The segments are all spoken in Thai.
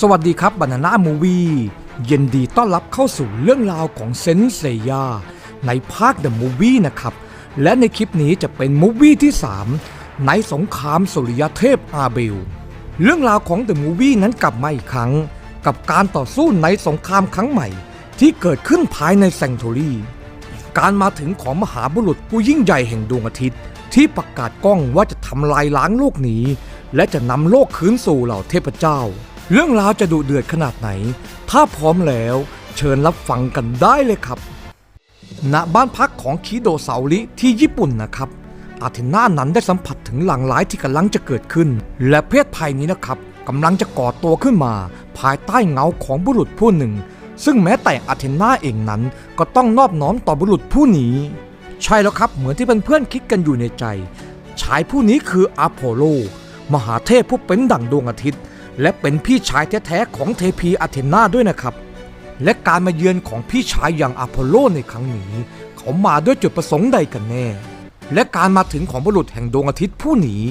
สวัสดีครับบานาน่ามูวี่ยินดีต้อนรับเข้าสู่เรื่องราวของเซนเซยาในภาค The Movie นะครับ และในคลิปนี้จะเป็นมูวี่ที่ 3 ในสงครามสุริยเทพอาเบล เรื่องราวของ The Movie นั้นกลับมาอีกครั้ง กับการต่อสู้ในสงครามครั้งใหม่ ที่เกิดขึ้นภายในแซงโทรีการมาถึงของมหาบุรุษผู้ยิ่งใหญ่แห่งดวงอาทิตย์ ที่ประกาศกล้องว่าจะทำลายล้างโลกนี้ และจะนำโลกคืนสู่เหล่าเทพเจ้า เรื่องราวจะดุเดือดขนาดไหน ถ้าพร้อมแล้วเชิญรับฟังกันได้เลยครับ ณ บ้านพักของคิโดเซาริที่ญี่ปุ่นนะครับ อาเทนานั้นได้สัมผัสถึงหลังร้ายที่กำลังจะเกิดขึ้น และเพศภัยนี้นะครับกำลังจะก่อตัวขึ้นมา ภายใต้เงาของบุรุษผู้หนึ่ง ซึ่งแม้แต่อาเทนาเองนั้นก็ต้องนอบน้อมต่อบุรุษผู้นี้ ใช่แล้วครับเหมือนที่เพื่อนๆคิดกันอยู่ในใจ ชายผู้นี้คืออโพโล มหาเทพผู้เป็นดั่งดวงอาทิตย์ และเป็นพี่ชายแท้ๆของเทพีอาเทนาด้วยนะครับ และการมาเยือนของพี่ชายอย่างอพอลโลในครั้งนี้ เขามาด้วยจุดประสงค์ใดกันแน่ และการมาถึงของบุรุษแห่งดวงอาทิตย์ผู้นี้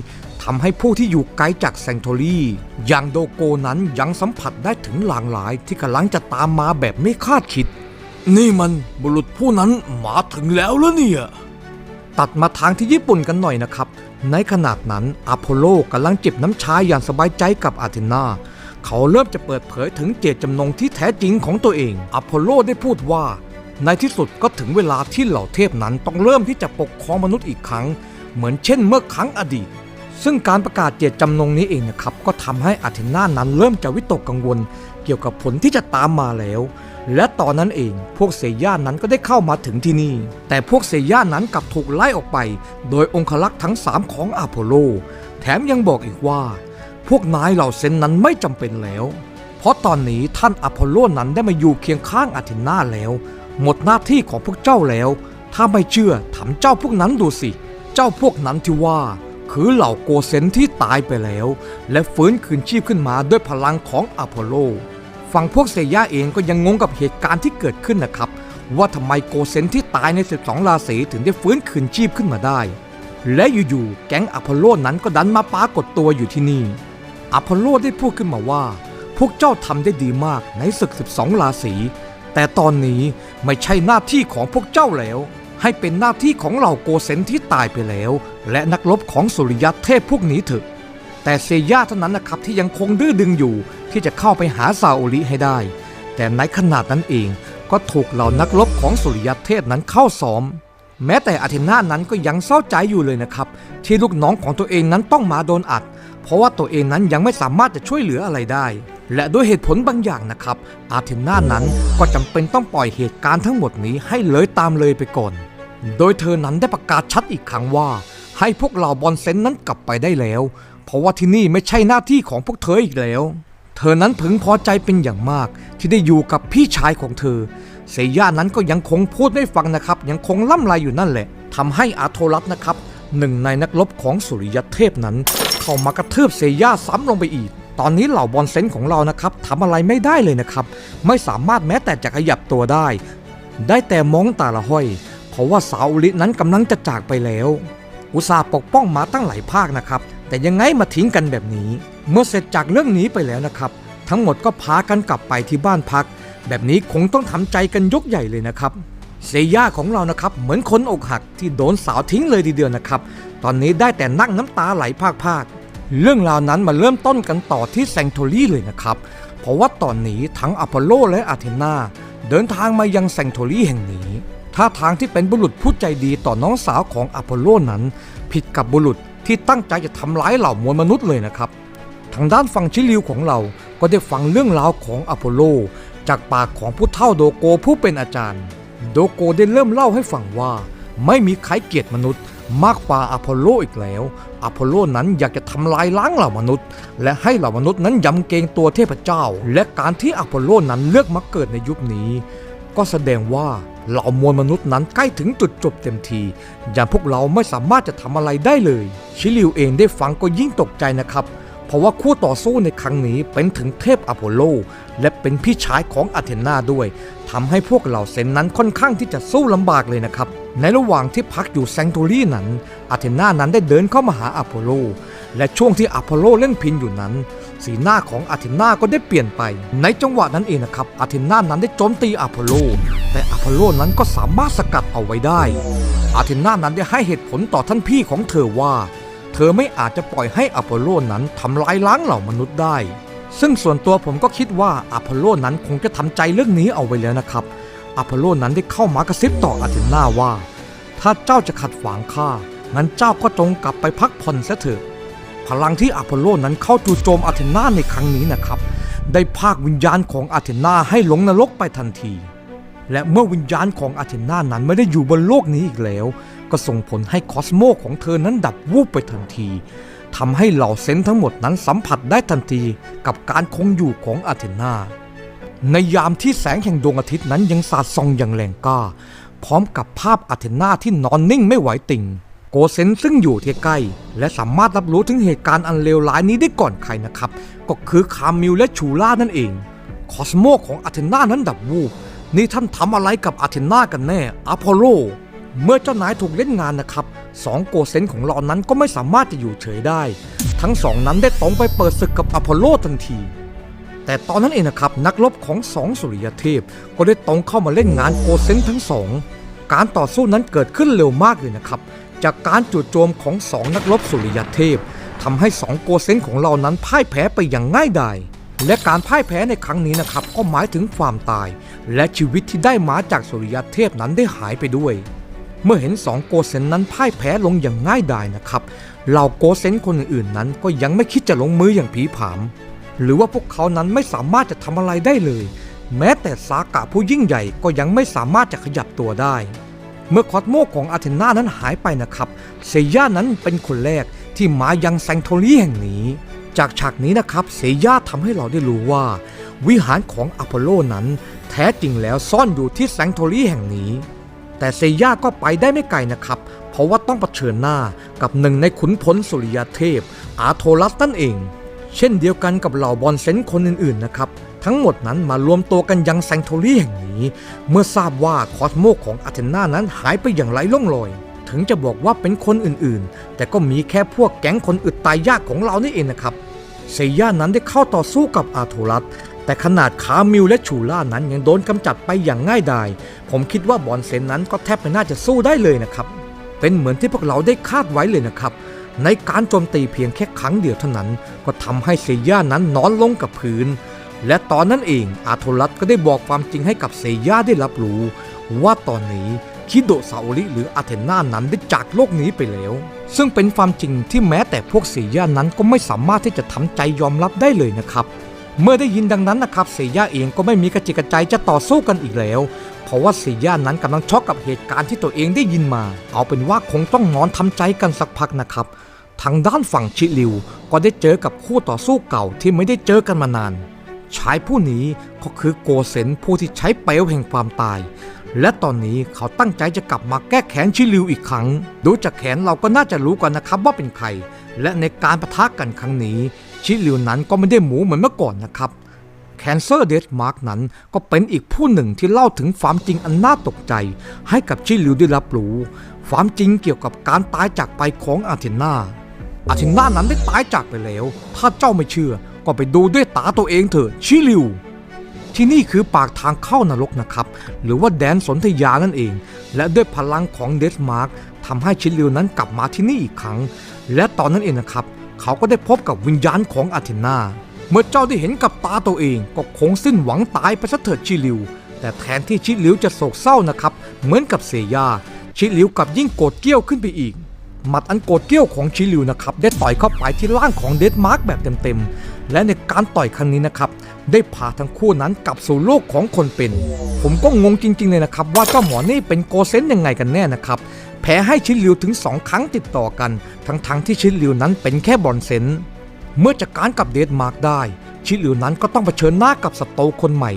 ทำให้ผู้ที่อยู่ไกลจากแซงโทรีอย่างโดโกนั้นยังสัมผัสได้ถึงหลางร้ายที่กำลังจะตามมาแบบไม่คาดคิด นี่มันบุรุษผู้นั้นมาถึงแล้วแล้วเนี่ย ตัดมาทางที่ญี่ปุ่นกันหน่อยนะครับ ในขนาดนั้นอพอลโลกำลังจิบน้ำชาอย่างสบายใจกับอาเทนาเขาเริ่มจะเปิดเผยถึงเจตจำนงที่แท้จริงของตัวเอง อพอลโลได้พูดว่า ในที่สุดก็ถึงเวลาที่เหล่าเทพนั้นต้องเริ่มที่จะปกครองมนุษย์อีกครั้ง เหมือนเช่นเมื่อครั้งอดีต ซึ่งการประกาศเจตจำนงนี้เองนะครับ ก็ทำให้อาเทนานั้นเริ่มจะวิตกกังวล เกี่ยวกับผลที่จะตามมาแล้ว และตอนนั้นเองพวกเซย่านั้นก็ได้เข้ามาถึงที่นี่ แต่พวกเซย่านั้นกลับถูกไล่ออกไป โดยองคลักษ์ทั้งสามของอโพโล แถมยังบอกอีกว่า พวกนายเหล่าเซนนั้นไม่จำเป็นแล้ว เพราะตอนนี้ท่านอพอลโลนั้นได้มาอยู่เคียงข้างอาเทนาแล้ว หมดหน้าที่ของพวกเจ้าแล้ว ถ้าไม่เชื่อถามเจ้าพวกนั้นดูสิ เจ้าพวกนั้นที่ว่าคือเหล่าโกเซนที่ตายไปแล้ว และฟื้นคืนชีพขึ้นมาด้วยพลังของอพอลโล ฝั่งพวกเซย่าเองก็ยังงงกับเหตุการณ์ที่เกิดขึ้นนะครับ ว่าทำไมโกเซนที่ตายใน 12 ราศีถึงได้ฟื้นคืนชีพขึ้นมาได้ และอยู่ๆแก๊งอพอลโลนั้นก็ดันมาปรากฏตัวอยู่ที่นี่อพอลโลได้พูดขึ้นมาว่า พวกเจ้าทำได้ดีมากในศึก 12 ราศีแต่ตอนนี้ไม่ใช่หน้าที่ของพวกเจ้าแล้ว ให้เป็นหน้าที่ของเหล่าโกเซนที่ตายไปแล้ว และนักรบของสุริยะเทพพวกนี้เถอะ แต่เซย่าเท่านั้นนะครับที่ยังคงดื้อดึงอยู่ ที่จะเข้าไปหาซาโอริให้ได้ แต่ในขนาดนั้นเองก็ถูกเหล่านักรบของสุริยเทพนั้นเข้าซ้อม แม้แต่อาเทนานั้นก็ยังเศร้าใจอยู่เลยนะครับ ที่ลูกน้องของตัวเองนั้นต้องมาโดนอัด เพราะว่าตัวเองนั้นยังไม่สามารถจะช่วยเหลืออะไรได้ และด้วยเหตุผลบางอย่างนะครับ อาเทนานั้นก็จำเป็นต้องปล่อยเหตุการณ์ทั้งหมดนี้ให้เลยตามเลยไปก่อน โดยเธอนั้นได้ประกาศชัดอีกครั้งว่า ให้พวกเหล่าบอลเซนนั้นกลับไปได้แล้ว เพราะว่าที่นี่ไม่ใช่หน้าที่ของพวกเธออีกแล้ว เธอนั้นพึงพอใจเป็นอย่างมากที่ได้อยู่กับพี่ชายของเธอ เซย่านั้นก็ยังคงพูดไม่ฟังนะครับ ยังคงล่ำลายอยู่นั่นแหละทำให้อาโทรัสนะครับหนึ่งในนักรบของสุริยเทพนั้น เข้ามากระเทืบเซย่าซ้ำลงไปอีก ตอนนี้เหล่าบอลเซนของเรานะครับทำอะไรไม่ได้เลยนะครับ ไม่สามารถแม้แต่จะขยับตัวได้ ได้แต่มองตาละห้อย เพราะว่าสาวลินั้นกำลังจะจากไปแล้ว อุตสาห์ปกป้องมาตั้งหลายภาคนะครับ แต่ยังไงมาทิ้งกันแบบนี้ เมื่อเสร็จจากเรื่องนี้ไปแล้วนะครับ ทั้งหมดก็พากันกลับไปที่บ้านพัก แบบนี้คงต้องทำใจกันยกใหญ่เลยนะครับเซย่าของเรานะครับเหมือนคนอกหักที่โดนสาวทิ้งเลยทีเดียวนะครับ ตอนนี้ได้แต่นั่งน้ำตาไหลพากๆเรื่องราวนั้นมาเริ่มต้นกันต่อที่แซงโทรี่เลยนะครับ เพราะว่าตอนนี้ทั้งอพอลโลและอาเทนาเดินทางมายังแซงโทรี่แห่งนี้ท่าทางที่เป็นบุรุษผู้ใจดีต่อน้องสาวของอพอลโลนั้น ผิดกับบุรุษ ที่ตั้งใจจะทำร้ายเหล่ามวลมนุษย์เลยนะครับ ทางด้านฝั่งชิลิวของเราก็ได้ฟังเรื่องราวของอพอลโล จากปากของผู้เฒ่าโดโกผู้เป็นอาจารย์ โดโกได้เริ่มเล่าให้ฟังว่า ไม่มีใครเกลียดมนุษย์ มากกว่าอพอลโลอีกแล้วอพอลโลนั้นอยากจะทำลายล้างเหล่ามนุษย์ และให้เหล่ามนุษย์นั้นยำเกรงตัวเทพเจ้า และการที่อพอลโลนั้นเลือกมาเกิดในยุคนี้ ก็แสดงว่า เหล่ามวลมนุษย์นั้นใกล้ถึงจุดจบเต็มที อย่างพวกเราไม่สามารถจะทำอะไรได้เลย ชิลิวเองได้ฟังก็ยิ่งตกใจนะครับ เพราะว่าคู่ต่อสู้ในครั้งนี้เป็นถึงเทพอโพโล และเป็นพี่ชายของอาเทนนาด้วยทำให้พวกเหล่าเซนนั้นค่อนข้างที่จะสู้ลำบากเลยนะครับ ในระหว่างที่พักอยู่แซงโตรีนั้นอาเทนานั้นได้เดินเข้ามาหาอโพโล และช่วงที่อโพโลเล่นพินอยู่นั้น สีหน้าของอาเทนาก็ได้เปลี่ยนไป ในจังหวะนั้นเองนะครับอาเทนานั้นได้โจมตีอพอลโล แต่อพอลโลนั้นก็สามารถสกัดเอาไว้ได้ อาเทนานั้นได้ให้เหตุผลต่อท่านพี่ของเธอว่า เธอไม่อาจจะปล่อยให้อพอลโลนั้นทำลายล้างเหล่ามนุษย์ได้ ซึ่งส่วนตัวผมก็คิดว่าอพอลโลนั้นคงจะทำใจเรื่องนี้เอาไว้แล้วนะครับอพอลโลนั้นได้เข้ามากระซิบต่ออาเทนาว่า ถ้าเจ้าจะขัดขวางข้างั้นเจ้าก็จงกลับไปพักผ่อนเสียเถอะ พลังที่อพอลโลนั้นเข้าจู่โจมอาเทนาในครั้งนี้นะครับ ได้พากวิญญาณของอาเทนาให้หลงนรกไปทันที และเมื่อวิญญาณของอาเทนานั้นไม่ได้อยู่บนโลกนี้อีกแล้ว ก็ส่งผลให้คอสโมของเธอนั้นดับวูบไปทันทีทำให้เหล่าเซนทั้งหมดนั้นสัมผัสได้ทันทีกับการคงอยู่ของอาเทนาในยามที่แสงแห่งดวงอาทิตย์นั้นยังสาดส่องอย่างแรงกล้า พร้อมกับภาพอาเทนาที่นอนนิ่งไม่ไหวติ่ง โกเซนซึ่งอยู่ที่ใกล้ และสามารถรับรู้ถึงเหตุการณ์อันเลวร้ายนี้ได้ก่อนใครนะครับ ก็คือคามิลและชูล่านั่นเอง คอสโมของอาเทนานั้นดับวูบนี่ท่านทำอะไรกับอาเทนากันแน่อพอลโล เมื่อเจ้านายถูกเล่นงานนะครับสองโกเซนของเรานั้นก็ไม่สามารถจะอยู่เฉยได้ ทั้งสองนั้นได้ตรงไปเปิดศึกกับอพอลโลทันทีแต่ตอนนั้นเองนะครับนักรบของสองสุริยเทพ ก็ได้ตรงเข้ามาเล่นงานโกเซนทั้งสอง การต่อสู้นั้นเกิดขึ้นเร็วมากเลยนะครับ จากการจู่โจมของสองนักรบสุริยเทพทำให้สองโกเซนของเรานั้นพ่ายแพ้ไปอย่างง่ายดายและการพ่ายแพ้ในครั้งนี้นะครับก็หมายถึงความตาย และชีวิตที่ได้มาจากสุริยเทพนั้นได้หายไปด้วย เมื่อเห็นสองโกเซนนั้นพ่ายแพ้ลงอย่างง่ายดายนะครับเหล่าโกเซนคนอื่นๆนั้นก็ยังไม่คิดจะลงมืออย่างผีผาม หรือว่าพวกเขานั้นไม่สามารถจะทำอะไรได้เลย แม้แต่สากะผู้ยิ่งใหญ่ก็ยังไม่สามารถจะขยับตัวได้ เมื่อคอสโมของอาเทนานั้นหายไปนะครับ เซย่านั้นเป็นคนแรกที่มายังแซงโทรีแห่งนี้ จากฉากนี้นะครับ เซย่าทำให้เราได้รู้ว่า วิหารของอพอลโลนั้น แท้จริงแล้วซ่อนอยู่ที่แซงโทรีแห่งนี้ แต่เซย่าก็ไปได้ไม่ไกลนะครับ เพราะว่าต้องเผชิญหน้ากับหนึ่งในขุนพลสุริยเทพ อาโทรัสนั่นเอง เช่นเดียวกันกับเหล่าบอลเซนคนอื่นๆนะครับ ทั้งหมดนั้นมารวมตัวกันยังแซงโทรีแห่งนี้ เมื่อทราบว่าคอสโมของอาเทนานั้นหายไปอย่างไร้ร่องรอย ถึงจะบอกว่าเป็นคนอื่นๆ แต่ก็มีแค่พวกแก๊งคนอึดตายยากของเรานี่เองนะครับ เซย่านั้นได้เข้าต่อสู้กับอาโทรัสแต่ขนาดคามิลและชูล่านั้นยังโดนกำจัดไปอย่างง่ายดาย ผมคิดว่าบอลเซนนั้นก็แทบไม่น่าจะสู้ได้เลยนะครับ เป็นเหมือนที่พวกเราได้คาดไว้เลยนะครับ ในการโจมตีเพียงแค่ครั้งเดียวเท่านั้น ก็ทำให้เซย่านั้นนอนลงกับพื้น และตอนนั้นเองอาโทรัสก็ได้บอกความจริงให้กับเซย่าได้รับรู้ ว่าตอนนี้คิโดซาโอริหรืออาเทนานั้นได้จากโลกนี้ไปแล้ว ซึ่งเป็นความจริงที่แม้แต่พวกเซย่านั้นก็ไม่สามารถที่จะทำใจยอมรับได้เลยนะครับ เมื่อได้ยินดังนั้นนะครับเซย่าเองก็ไม่มีกระจิกกระใจจะต่อสู้กันอีกแล้ว เพราะว่าเซย่านั้นกำลังช็อกกับเหตุการณ์ที่ตัวเองได้ยินมา เอาเป็นว่าคงต้องนอนทำใจกันสักพักนะครับทางด้านฝั่งชิลิว ก็ได้เจอกับคู่ต่อสู้เก่าที่ไม่ได้เจอกันมานาน ชายผู้นี้ก็คือโกเซนผู้ที่ใช้เปลวแห่งความตาย และตอนนี้เขาตั้งใจจะกลับมาแก้แค้นชิลิวอีกครั้ง ดูจากแขนเราก็น่าจะรู้กันนะครับว่าเป็นใคร และในการประทะกันครั้งนี้ ชิลิวนั้นก็ไม่ได้หมูเหมือนเมื่อก่อนนะครับแคนเซอร์เดดมาร์กนั้นก็เป็นอีกผู้หนึ่งที่เล่าถึงความจริงอันน่าตกใจ ให้กับชิลิวได้รับรู้ ความจริงเกี่ยวกับการตายจากไปของอาเทนาอาเทนานั้นได้ตายจากไปแล้ว ถ้าเจ้าไม่เชื่อ ก็ไปดูด้วยตาตัวเองเถอะชิลิว ที่นี่คือปากทางเข้านรกนะครับ หรือว่าแดนสนธยานั่นเอง และด้วยพลังของเดสมาร์กทำให้ชิลิวนั้นกลับมาที่นี่อีกครั้ง และตอนนั้นเองนะครับ เขาก็ได้พบกับวิญญาณของอาเทนาเมื่อเจ้าได้เห็นกับตาตัวเองก็คงสิ้นหวังตายไปซะเถิดชิลิว แต่แทนที่ชิลิวจะโศกเศร้านะครับ เหมือนกับเซยาชิลิวกลับยิ่งโกรธเกี้ยวขึ้นไปอีกหมัดอันโกรธเกี้ยวของชิลิวนะครับได้ต่อยเข้าไปที่ร่างของเดดมาร์กแบบเต็ม และในการต่อยครั้งนี้นะครับ ได้พาทั้งคู่นั้นกลับสู่โลกของคนเป็น ผมก็งงจริง ๆ เลยนะครับ ว่าเจ้าหมอนี่เป็นโกเซนยังไงกันแน่นะครับ แพ้ให้ชิลิวถึง 2 ครั้งติดต่อกัน ทั้งๆที่ชิลิวนั้นเป็นแค่บอลเซนเมื่อจัดการกับเดดมาร์กได้ ชิลิวนั้นก็ต้องเผชิญหน้ากับศัตรูคนใหม่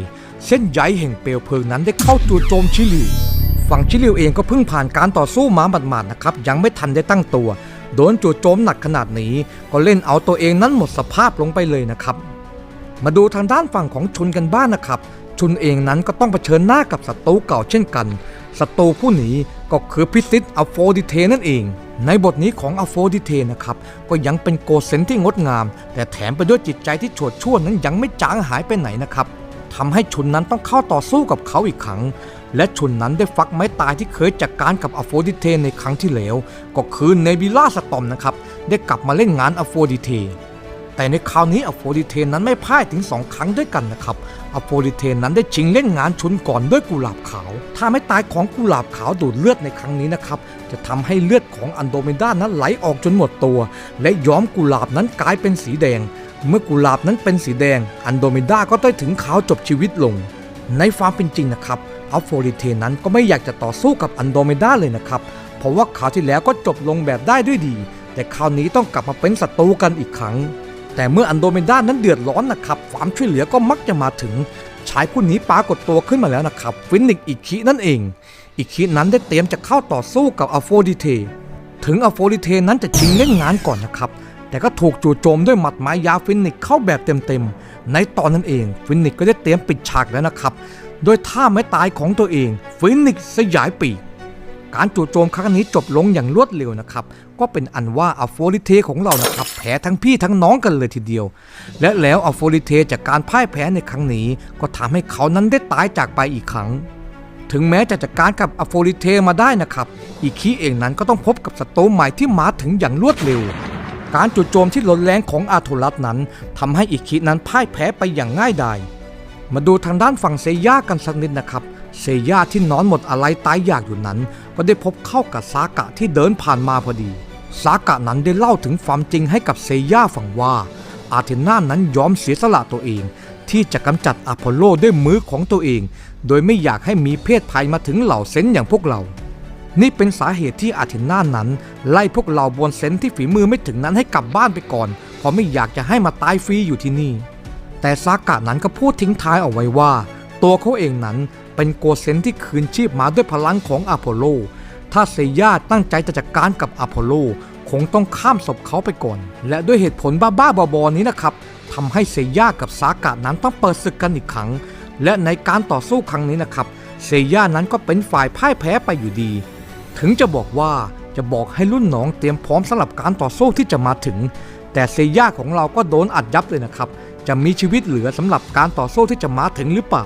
เส้นใยแห่งเปลวเพลิงนั้นได้เข้าจู่โจมชิลิวฝั่งชิลิวเองก็เพิ่งผ่านการต่อสู้มาหมาดๆนะครับยังไม่ทันได้ตั้งตัว โดนจู่โจมหนักขนาดนี้ ก็เล่นเอาตัวเองนั้นหมดสภาพลงไปเลยนะครับ มาดูทางด้านฝั่งของชุนกันบ้างนะครับ ชุนเองนั้นก็ต้องเผชิญหน้ากับศัตรูเก่าเช่นกันศัตรูผู้นี้ก็คือพิซิตอโฟดิเทนั่นเอง ในบทนี้ของอโฟดิเทนะครับ ก็ยังเป็นโกเซนที่งดงาม แต่แถมไปด้วยจิตใจที่โฉดชั่วนั้นยังไม่จางหายไปไหนนะครับทำให้ชุนนั้นต้องเข้าต่อสู้กับเขาอีกครั้ง และชนนั้นได้ฟักไม้ตายที่เคยจัดกการกับอโฟดิเทในครั้งที่แล้ว ก็คือเนบิล่าสตอมนะครับ ได้กลับมาเล่นงานอโฟดิเท แต่ในคราวนี้อโฟดิเทนนั้นไม่พ่ายถึง 2 ครั้งด้วยกันนะครับอโฟดิเทนนั้นได้ชิงเล่นงานชนก่อนด้วยกุหลาบขาว ถ้าไม่ตายของกุหลาบขาวดูดเลือดในครั้งนี้นะครับ จะทำให้เลือดของอันโดเมดานั้นไหลออกจนหมดตัว และย้อมกุหลาบนั้นกลายเป็นสีแดง เมื่อกุหลาบนั้นเป็นสีแดง อันโดเมดาก็ได้ถึงขาวจบชีวิตลง ในความเป็นจริงนะครับ อัลโฟดิเทนั้นก็ไม่อยากจะต่อสู้กับอันโดเมดาเลยนะครับ เพราะว่าคราวที่แล้วก็จบลงแบบได้ด้วยดี แต่คราวนี้ต้องกลับมาเป็นศัตรูกันอีกครั้ง แต่เมื่ออันโดเมดานั้นเดือดร้อนนะครับความช่วยเหลือก็มักจะมาถึงชายผู้นี้ปรากฏตัวขึ้นมาแล้วนะครับ ฟินิกอิคินั่นเอง อิคินั้นได้เตรียมจะเข้าต่อสู้กับอัฟโฟดิเท ถึงอัฟโฟดิเทนั้นจะชิงเล่นงานก่อนนะครับ แต่ก็ถูกจู่โจมด้วยหมัดไม้ยาวฟินิกเข้าแบบเต็มๆ ในตอนนั้นเอง ฟินิกก็ได้เตรียมปิดฉากแล้วนะครับ โดยท่าไม้ตายของตัวเองฟินิกสยายปีกการจู่โจมครั้งนี้จบลงอย่างรวดเร็วนะครับ ก็เป็นอันว่าอโฟลิเทของเรานะครับแพ้ทั้งพี่ทั้งน้องกันเลยทีเดียว และแล้วอโฟลิเทจากการพ่ายแพ้ในครั้งนี้ ก็ทำให้เขานั้นได้ตายจากไปอีกครั้ง ถึงแม้จะจัดการกับอโฟลิเทมาได้นะครับอีคีเองนั้นก็ต้องพบกับศัตรูใหม่ที่มาถึงอย่างรวดเร็ว การจู่โจมที่รุนแรงของอาโทรัสนั้นทำให้อีคีนั้นพ่ายแพ้ไปอย่างง่ายดาย มาดูทางด้านฝั่งเซย่ากันสักนิดนะครับ เซย่าที่นอนหมดอะไรตายอยากอยู่นั้น ก็ได้พบเข้ากับซากะที่เดินผ่านมาพอดี ซากะนั้นได้เล่าถึงความจริงให้กับเซย่าฟังว่า อาเทนานั้นยอมเสียสละตัวเอง ที่จะกำจัดอพอลโลด้วยมือของตัวเอง โดยไม่อยากให้มีเพศภัยมาถึงเหล่าเซนอย่างพวกเรานี่เป็นสาเหตุที่อาเทนานั้น ไล่พวกเราบนเซนที่ฝีมือไม่ถึงนั้นให้กลับบ้านไปก่อน เพราะไม่อยากจะให้มาตายฟรีอยู่ที่นี่ แต่ซากะนั้นก็พูดทิ้งท้ายเอาไว้ว่า ตัวเขาเองนั้นเป็นโกเซนที่คืนชีพมาด้วยพลังของอพอลโล ถ้าเซย่าตั้งใจจะจัดการกับอพอลโล คงต้องข้ามศพเขาไปก่อน และด้วยเหตุผลบ้าๆบอๆนี้นะครับทำให้เซย่ากับซากะนั้นต้องเปิดศึกกันอีกครั้ง และในการต่อสู้ครั้งนี้นะครับเซย่านั้นก็เป็นฝ่ายพ่ายแพ้ไปอยู่ดี ถึงจะบอกว่าจะบอกให้รุ่นน้องเตรียมพร้อมสำหรับการต่อสู้ที่จะมาถึง แต่เซย่าของเราก็โดนอัดยับเลยนะครับ จะมีชีวิตเหลือสำหรับการต่อสู้ที่จะมาถึงหรือเปล่า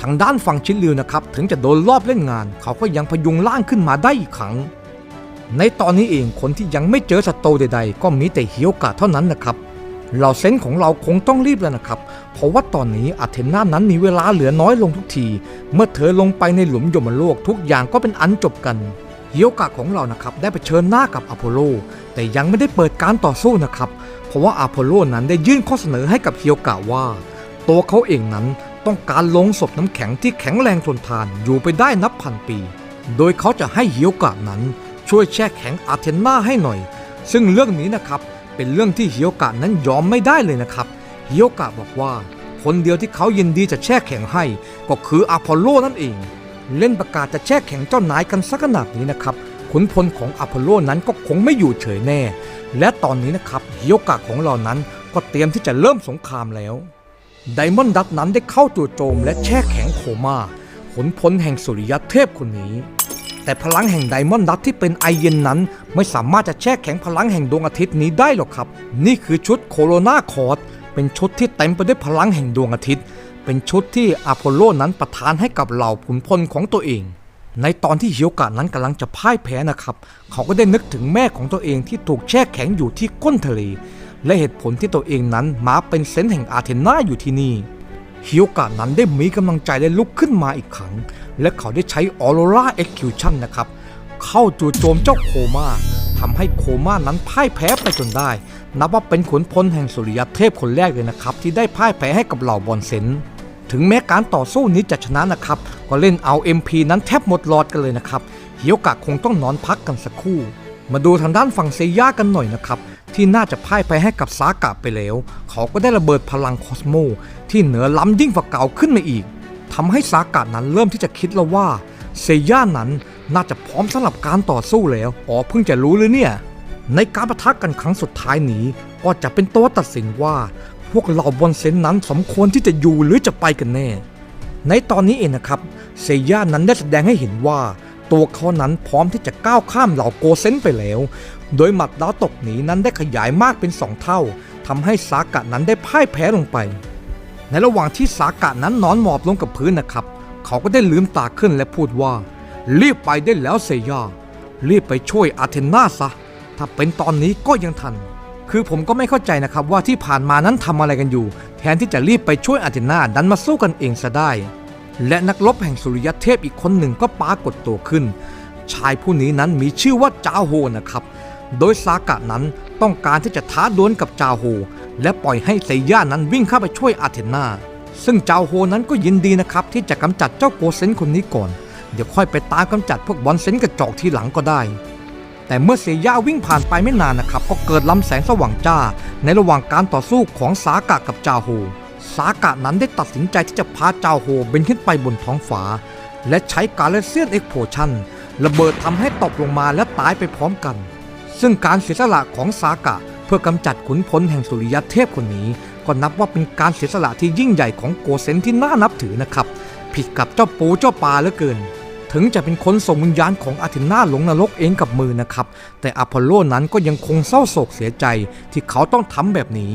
ทางด้านฝั่งชินริวนะครับ ถึงจะโดนรอบเล่นงาน เขาก็ยังพยุงร่างขึ้นมาได้อีกครั้ง ในตอนนี้เองคนที่ยังไม่เจอศัตรูใดๆ ก็มีแต่เฮียวกะเท่านั้นนะครับเราเซนของเราคงต้องรีบแล้วนะครับ เพราะว่าตอนนี้อาเทนนานั้นมีเวลาเหลือน้อยลงทุกที เมื่อเธอลงไปในหลุมยมโลกทุกอย่างก็เป็นอันจบกันเฮียวกะของเรานะครับได้ไปเชิญหน้ากับอพอลโล แต่ยังไม่ได้เปิดการต่อสู้นะครับ ราะว่าอพอลโลนั้นได้ยื่นข้อเสนอให้กับเฮียวกะว่า ตัวเขาเองนั้นต้องการลงศพน้ำแข็งที่แข็งแรงทนทานอยู่ไปได้นับพันปี โดยเขาจะให้เฮียวกะนั้นช่วยแช่แข็งอาเทนาให้หน่อย ซึ่งเรื่องนี้นะครับเป็นเรื่องที่เฮียวกะนั้นยอมไม่ได้เลยนะครับเฮียวกะบอกว่า คนเดียวที่เขายินดีจะแช่แข็งให้ ก็คืออพอลโลนั่นเอง เล่นประกาศจะแช่แข็งเจ้านายกันสักขนาดนี้นะครับ ขุนพลของอพอลโลนั้นก็คงไม่อยู่เฉยแน่ และตอนนี้นะครับฮียวกะของเรานั้นก็เตรียมที่จะเริ่มสงครามแล้วไดมอนด์ดัตนั้นได้เข้าจู่โจมและแช่แข็งโคม่าขนพลแห่งสุริยะเทพคนนี้ แต่พลังแห่งไดมอนด์ดัตที่เป็นไอเย็นนั้น ไม่สามารถจะแช่แข็งพลังแห่งดวงอาทิตย์นี้ได้หรอกครับ นี่คือชุดโคโรนาคอร์ดเป็นชุดที่เต็มไปด้วยพลังแห่งดวงอาทิตย์ เป็นชุดที่อพอลโลนั้นประทานให้กับเหล่าขุนพลของตัวเอง ในตอนที่เฮียวกะนั้นกำลังจะพ่ายแพ้นะครับ เขาก็ได้นึกถึงแม่ของตัวเองที่ถูกแช่แข็งอยู่ที่ก้นทะเล และเหตุผลที่ตัวเองนั้นมาเป็นเซนต์แห่งอาเทนาอยู่ที่นี่ฮิวกะนั้นได้มีกำลังใจและลุกขึ้นมาอีกครั้ง และเขาได้ใช้ออโรราเอ็กคิวชันนะครับ เข้าจู่โจมเจ้าโคม่าทำให้โคม่านั้นพ่ายแพ้ไปจนได้ นับว่าเป็นขุนพลแห่งสุริยเทพคนแรกเลยนะครับ ที่ได้พ่ายแพ้ให้กับเหล่าบอลเซน ถึงแม้การต่อสู้นี้จะชนะนะครับ ก็เล่นเอา MP นั้นแทบหมดหลอดกันเลยนะครับเฮิวกะคงต้องนอนพักกันสักครู่ มาดูทางด้านฝั่งเซย่ากันหน่อยนะครับที่น่าจะพ่ายไปให้กับซากะไปแล้ว เขาก็ได้ระเบิดพลังคอสโม ที่เหนือล้ำยิ่งกว่าเก่าขึ้นมาอีกทำให้ซากะนั้นเริ่มที่จะคิดแล้วว่าเซย่านั้นน่าจะพร้อมสำหรับการต่อสู้แล้วอ๋อเพิ่งจะรู้เลยเนี่ย ในการประทะกันครั้งสุดท้ายนี้ก็จะเป็นตัวตัดสินว่า พวกเหล่าบอลเซนนั้นสมควรที่จะอยู่หรือจะไปกันแน่ ในตอนนี้เองนะครับ เซย่านั้นได้แสดงให้เห็นว่า ตัวเขานั้นพร้อมที่จะก้าวข้ามเหล่าโกเซนไปแล้ว โดยหมัดดาวตกหนีนั้นได้ขยายมากเป็นสองเท่าทำให้สากะนั้นได้พ่ายแพ้ลงไป ในระหว่างที่สากะนั้นนอนหมอบลงกับพื้นนะครับ เขาก็ได้ลืมตาขึ้นและพูดว่า รีบไปได้แล้วเซย่ารีบไปช่วยอาเทนนาซะถ้าเป็นตอนนี้ก็ยังทัน คือผมก็ไม่เข้าใจนะครับว่าที่ผ่านมานั้นทำอะไรกันอยู่ แทนที่จะรีบไปช่วยอาเทนาดันมาสู้กันเองซะได้ และนักรบแห่งสุริยเทพอีกคนหนึ่งก็ปรากฏตัวขึ้น ชายผู้นี้นั้นมีชื่อว่าจาโฮนะครับ โดยซากะนั้นต้องการที่จะท้าดวลกับจาโฮและปล่อยให้ไซย่านั้นวิ่งเข้าไปช่วยอาเทนาซึ่งจาโฮนั้นก็ยินดีนะครับที่จะกำจัดเจ้าโกเซนคนนี้ก่อน เดี๋ยวค่อยไปตามกำจัดพวกบอลเซนกระจอกทีหลังก็ได้ แต่เมื่อเซย่าวิ่งผ่านไปไม่นานนะครับ ก็เกิดลำแสงสว่างจ้า ในระหว่างการต่อสู้ของสากะกับจาโฮ สากะนั้นได้ตัดสินใจที่จะพาจาโฮบินขึ้นไปบนท้องฟ้า และใช้กาเลเซียนเอ็กโพชันระเบิดทำให้ตกลงมาและตายไปพร้อมกัน ซึ่งการเสียสละของสากะ เพื่อกำจัดขุนพลแห่งสุริยเทพคนนี้ ก็นับว่าเป็นการเสียสละที่ยิ่งใหญ่ของโกเซนที่น่านับถือนะครับ ผิดกับเจ้าปูเจ้าปลาเหลือเกิน ถึงจะเป็นคนส่งวิญญาณของอาเทนาลงนรกเองกับมือนะครับ แต่อพอลโลนั้นก็ยังคงเศร้าโศกเสียใจที่เขาต้องทำแบบนี้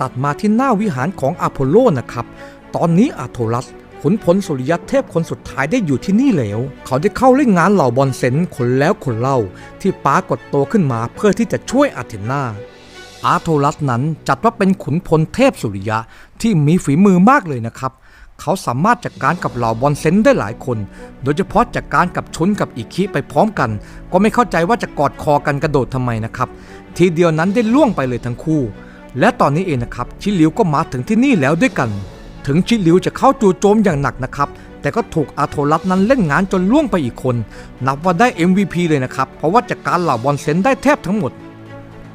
ตัดมาที่หน้าวิหารของอพอลโลนะครับ ตอนนี้อาโทรัสขุนพลสุริยเทพคนสุดท้ายได้อยู่ที่นี่แล้ว เขาได้เข้าเล่นงานเหล่าบอลเซนคนแล้วคนเล่า ที่ปรากฏตัวขึ้นมาเพื่อที่จะช่วยอาเทนาอาโทรัสนั้นจัดว่าเป็นขุนพลเทพสุริยะที่มีฝีมือมากเลยนะครับ เขาสามารถจัดการกับเหล่าบอลเซนได้หลายคน โดยเฉพาะจัดการกับชุนกับอิคิไปพร้อมกัน ก็ไม่เข้าใจว่าจะกอดคอกันกระโดดทำไมนะครับ ทีเดียวนั้นได้ล่วงไปเลยทั้งคู่ และตอนนี้เองนะครับชิลิวก็มาถึงที่นี่แล้วด้วยกัน ถึงชิลิวจะเข้าจู่โจมอย่างหนักนะครับแต่ก็ถูกอาโทรัสนั้นเล่นงานจนล่วงไปอีกคน นับว่าได้ MVP เลยนะครับ เพราะว่าจัดการเหล่าบอลเซนได้แทบทั้งหมด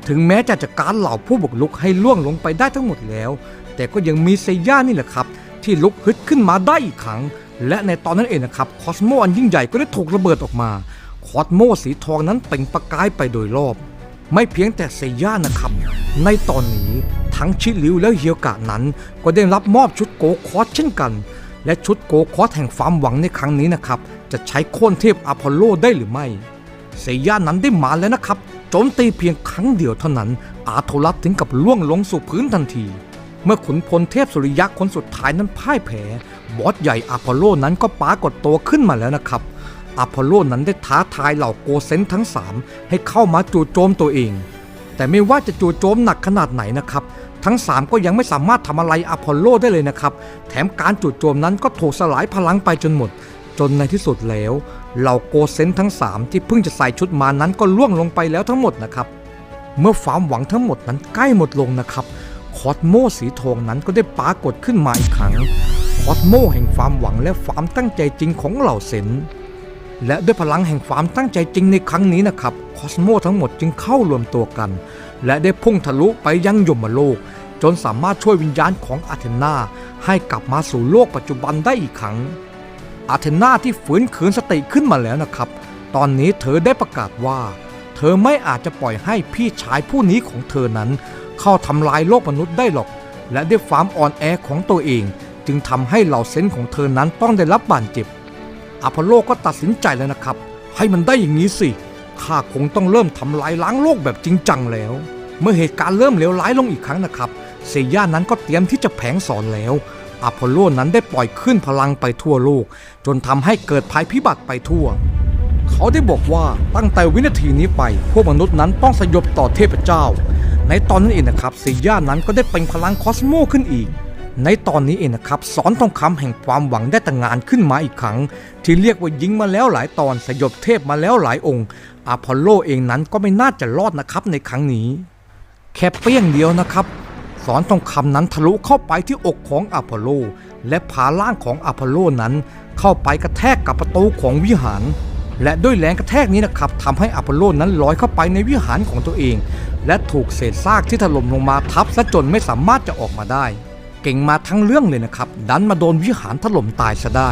ถึงแม้จะจัดการเหล่าผู้บุกลุกให้ล่วงลงไปได้ทั้งหมดแล้ว แต่ก็ยังมีเซย่านี่แหละครับ ที่ลุกฮึดขึ้นมาได้อีกครั้ง และในตอนนั้นเองนะครับคอสโมอันยิ่งใหญ่ก็ได้ถูกระเบิดออกมา คอสโมสีทองนั้นเปล่งประกายไปโดยรอบ ไม่เพียงแต่เซย่านะครับ ในตอนนี้ทั้งชิลิวและเฮียวกะนั้น ก็ได้รับมอบชุดโกคอสเช่นกัน และชุดโกคอสแห่งความหวังในครั้งนี้นะครับจะใช้โค่นเทพอพอลโลได้หรือไม่เซย่านั้นได้มาแล้วนะครับโจมตีเพียงครั้งเดียวเท่านั้น อาโทรัสถึงกับล่วงลงสู่พื้นทันที เมื่อขุนพลเทพสุริยักษ์คนสุดท้ายนั้นพ่ายแพ้บอสใหญ่อพอลโลนั้นก็ปรากฏตัวขึ้นมาแล้วนะครับอพอลโลนั้นได้ท้าทายเหล่าโกเซนทั้ง 3 ให้เข้ามาจู่โจมตัวเอง แต่ไม่ว่าจะจู่โจมหนักขนาดไหนนะครับ ทั้ง 3 ก็ยังไม่สามารถทำอะไรอพอลโลได้เลยนะครับ แถมการจู่โจมนั้นก็ถูกสลายพลังไปจนหมด จนในที่สุดแล้วเหล่าโกเซนทั้ง 3 ที่เพิ่งจะใส่ชุดมานั้นก็ล่วงลงไปแล้วทั้งหมดนะครับ เมื่อความหวังทั้งหมดนั้นใกล้หมดลงนะครับ คอสโมสีทองนั้นก็ได้ปรากฏขึ้นมาอีกครั้งคอสโมแห่งความหวังและความตั้งใจจริงของเหล่าเซนและด้วยพลังแห่งความตั้งใจจริงในครั้งนี้นะครับ คอสโมทั้งหมดจึงเข้ารวมตัวกัน และได้พุ่งทะลุไปยังยมโลก จนสามารถช่วยวิญญาณของอาเทนาให้กลับมาสู่โลกปัจจุบันได้อีกครั้ง อาเทนาที่ฝืนขืนสติขึ้นมาแล้วนะครับ ตอนนี้เธอได้ประกาศว่า เธอไม่อาจจะปล่อยให้พี่ชายผู้นี้ของเธอนั้น เข้าทำลายโลกมนุษย์ได้หรอก และด้วยความอ่อนแอของตัวเอง จึงทำให้เหล่าเซนส์ของเธอนั้นต้องได้รับบาดเจ็บอพอลโลก็ตัดสินใจแล้วนะครับ ให้มันได้อย่างนี้สิข้าคงต้องเริ่มทำลายล้างโลกแบบจริงจังแล้ว เมื่อเหตุการณ์เริ่มเลวร้ายลงอีกครั้งนะครับ เซย่านั้นก็เตรียมที่จะแผงสอนแล้วอพอลโลนั้นได้ปล่อยขึ้นพลังไปทั่วโลก จนทำให้เกิดภัยพิบัติไปทั่ว เขาได้บอกว่าตั้งแต่วินาทีนี้ไป พวกมนุษย์นั้นต้องสยบต่อเทพเจ้า ในตอนนั้นเองนะครับเซย่านั้นก็ได้เป็นพลังคอสโมขึ้นอีก ในตอนนี้เองนะครับสอนทองคำแห่งความหวังได้แต่งงานขึ้นมาอีกครั้ง ที่เรียกว่ายิงมาแล้วหลายตอนสยบเทพมาแล้วหลายองค์อพอลโลเองนั้นก็ไม่น่าจะรอดนะครับในครั้งนี้ แค่เปี้ยงเดียวนะครับสอนทองคำนั้นทะลุเข้าไปที่อกของอพอลโล และพาร่างของอพอลโลนั้น เข้าไปกระแทกกับประตูของวิหาร และด้วยแรงกระแทกนี้นะครับทำให้อพอลโลนั้นลอยเข้าไปในวิหารของตัวเอง และถูกเศษซากที่ถล่มลงมาทับซะจนไม่สามารถจะออกมาได้ เก่งมาทั้งเรื่องเลยนะครับดันมาโดนวิหารถล่มตายซะได้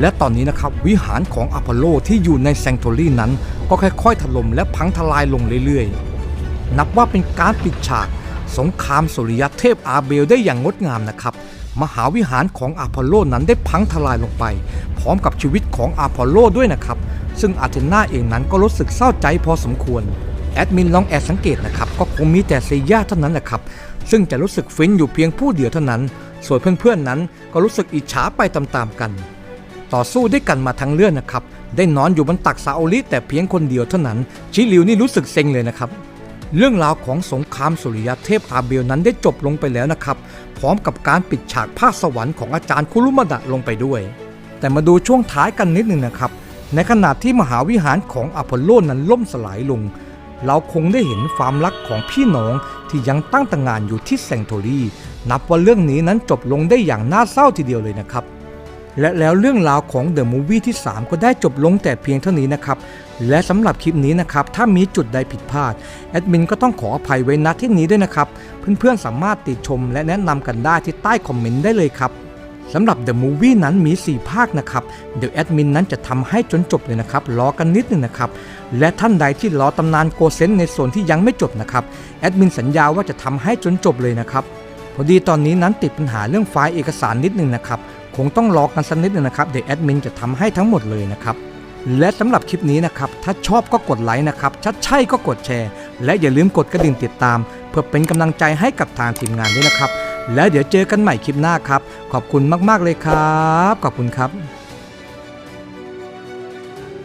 และตอนนี้นะครับวิหารของอพอลโลที่อยู่ในแซงโทรีนั้น ก็ค่อยๆถล่มและพังทลายลงเรื่อยๆ นับว่าเป็นการปิดฉาก สงครามสุริยเทพอาเบลได้อย่างงดงามนะครับ มหาวิหารของอาพอลโลนั้นได้พังทลายลงไป พร้อมกับชีวิตของอาพอลโลด้วยนะครับ ซึ่งอาเทนาเองนั้นก็รู้สึกเศร้าใจพอสมควร แอดมินลองแอบสังเกตนะครับ ก็คงมีแต่เซย่าเท่านั้นแหละครับ ซึ่งจะรู้สึกฟินอยู่เพียงผู้เดียวเท่านั้น ส่วนเพื่อนๆนั้นก็รู้สึกอิจฉาไปตามๆกัน ต่อสู้ด้วยกันมาทั้งเรื่องนะครับ ได้นอนอยู่บนตักซาโอลิแต่เพียงคนเดียวเท่านั้น ชิลิวนี่รู้สึกเซ็งเลยนะครับ เรื่องราวของสงครามสุริยเทพอาเบลนั้นได้จบลงไปแล้วนะครับ พร้อมกับการปิดฉากภาคสวรรค์ของอาจารย์คุรุมดะลงไปด้วย แต่มาดูช่วงท้ายกันนิดหนึ่งนะครับ ในขณะที่มหาวิหารของอพอลโลนั้นล่มสลายลง เราคงได้เห็นความรักของพี่น้องที่ยังตั้งตางานอยู่ที่แซงโทรีนับว่าเรื่องนี้นั้นจบลงได้อย่างน่าเศร้าทีเดียวเลยนะครับ และแล้วเรื่องราวของ The Movie ที่ 3 ก็ได้จบลงแต่เพียงเท่านี้นะครับ และสำหรับคลิปนี้นะครับ ถ้ามีจุดใดผิดพลาด แอดมินก็ต้องขออภัยไว้ณที่นี้ด้วยนะครับ เพื่อนๆ สามารถติดชมและแนะนำกันได้ที่ใต้คอมเมนต์ได้เลยครับสำหรับ The Movie นั้นมี 4 ภาคนะครับ เดี๋ยวแอดมินนั้นจะทำให้จนจบเลยนะครับ รอกันนิดนึงนะครับ และท่านใดที่รอตำนานโกเซนในส่วนที่ยังไม่จบนะครับ แอดมินสัญญาว่าจะทำให้จนจบเลยนะครับ พอดีตอนนี้นั้นติดปัญหาเรื่องไฟล์เอกสารนิดนึงนะครับ คงต้องรอกันสักนิดนึงนะครับ เดี๋ยวแอดมินจะทำให้ทั้งหมดเลยนะครับ และสำหรับคลิปนี้นะครับ ถ้าชอบก็กดไลค์นะครับถ้าใช่ก็กดแชร์ และอย่าลืมกดกระดิ่งติดตาม เพื่อเป็นกำลังใจให้กับทางทีมงานด้วยนะครับ แล้วเดี๋ยวเจอกันใหม่คลิปหน้าครับ ขอบคุณมากๆเลยครับ ขอบคุณครับ